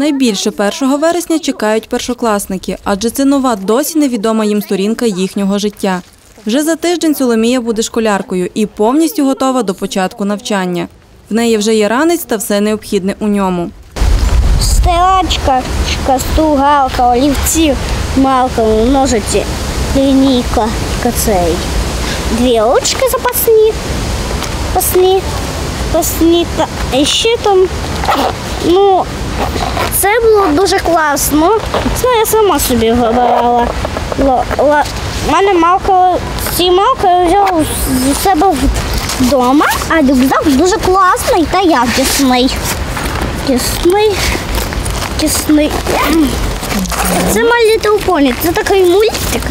Найбільше 1 вересня чекають першокласники, адже це нова, досі невідома їм сторінка їхнього життя. Вже за тиждень Соломія буде школяркою і повністю готова до початку навчання. В неї вже є ранець та все необхідне у ньому. Стирачка, шкастугалка, олівці, малка, ножиці, лінійка, кацей. Дві ручки запасні, пасні, пасні, та ще там. Ну, це було дуже класно. Це я сама собі вибирала. Ла- ла- У мене малка, ці малки я взяла зі себе вдома, а рюкзак дуже класний та якісний. Тісний, тісний. Це My Little Pony. Це такий мультик.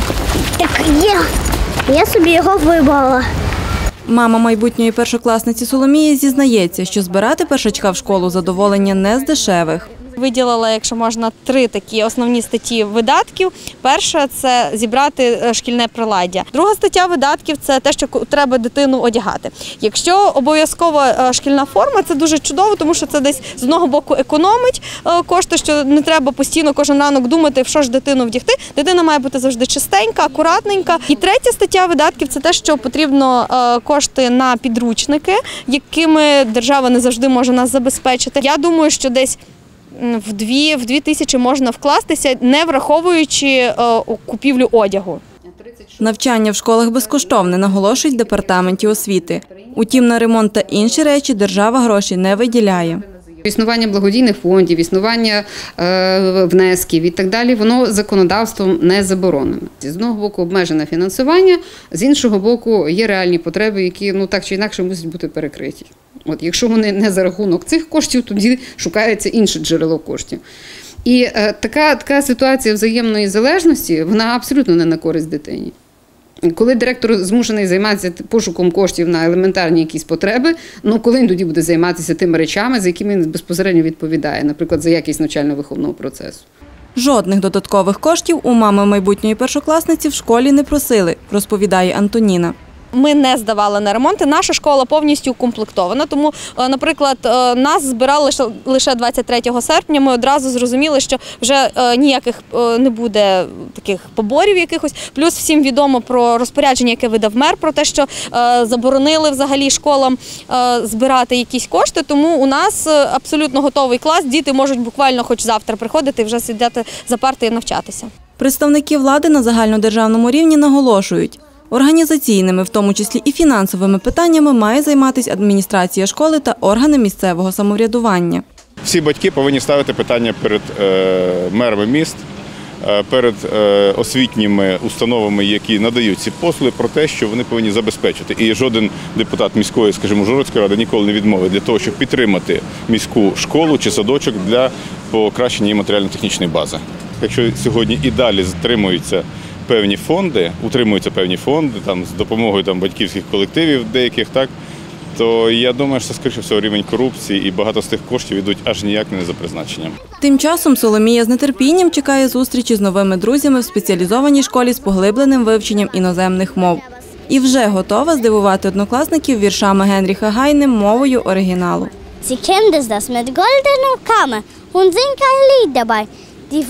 Так є. Я собі його вибрала. Мама майбутньої першокласниці Соломії зізнається, що збирати першачка в школу задоволення не з дешевих. Виділила, якщо можна, три такі основні статті видатків. Перша це зібрати е, шкільне приладдя. Друга стаття видатків це те, що треба дитину одягати. Якщо обов'язкова е, шкільна форма, це дуже чудово, тому що це десь з одного боку економить е, кошти, що не треба постійно кожен ранок думати, в що ж дитину вдягти. Дитина має бути завжди чистенька, акуратненька. І третя стаття видатків це те, що потрібно кошти на підручники, якими держава не завжди може нас забезпечити. Я думаю, що десь в дві, в дві тисячі можна вкластися, не враховуючи е, купівлю одягу. Навчання в школах безкоштовне, наголошують в департаменті освіти. Утім, на ремонт та інші речі держава гроші не виділяє. Існування благодійних фондів, існування е, внесків і так далі, воно законодавством не заборонено. З одного боку обмежене фінансування, з іншого боку, є реальні потреби, які ну так чи інакше мусять бути перекриті. От якщо вони не за рахунок цих коштів, тоді шукається інше джерело коштів. І е, така, така ситуація взаємної залежності, вона абсолютно не на користь дитині. Коли директор змушений займатися пошуком коштів на елементарні якісь потреби, ну коли він тоді буде займатися тими речами, за якими він безпосередньо відповідає, наприклад, за якість навчально-виховного процесу. Жодних додаткових коштів у мами майбутньої першокласниці в школі не просили, розповідає Антоніна. Ми не здавали на ремонти. Наша школа повністю укомплектована. Тому, е, наприклад, е, нас збирали лише- лише 23 серпня. Ми одразу зрозуміли, що вже е, ніяких не буде таких поборів якихось. Плюс всім відомо про розпорядження, яке видав мер, про те, що заборонили взагалі школам збирати якісь кошти. Тому у нас абсолютно готовий клас. Діти можуть буквально хоч завтра приходити і вже сидіти за парти і навчатися. Представники влади на загальнодержавному рівні наголошують, організаційними, в тому числі і фінансовими питаннями, має займатися адміністрація школи та органи місцевого самоврядування. Всі батьки повинні ставити питання перед е, мерами міст, е, перед е, освітніми установами, які надають ці послуги, про те, що вони повинні забезпечити. І жоден депутат міської, скажімо, Жородської ради ніколи не відмовить для того, щоб підтримати міську школу чи садочок для покращення її матеріально-технічної бази. Якщо сьогодні і далі затримуються певні фонди, утримуються певні фонди там з допомогою там батьківських колективів деяких, так то я думаю, що скоріше всього рівень корупції і багато з тих коштів йдуть аж ніяк не за призначенням. Тим часом Соломія з нетерпінням чекає зустрічі з новими друзями в спеціалізованій школі з поглибленим вивченням іноземних мов. І вже готова здивувати однокласників віршами Генріха Гайне мовою оригіналу. Sie kennt es das mit goldener Kammer und singt ein Lied dabei, die.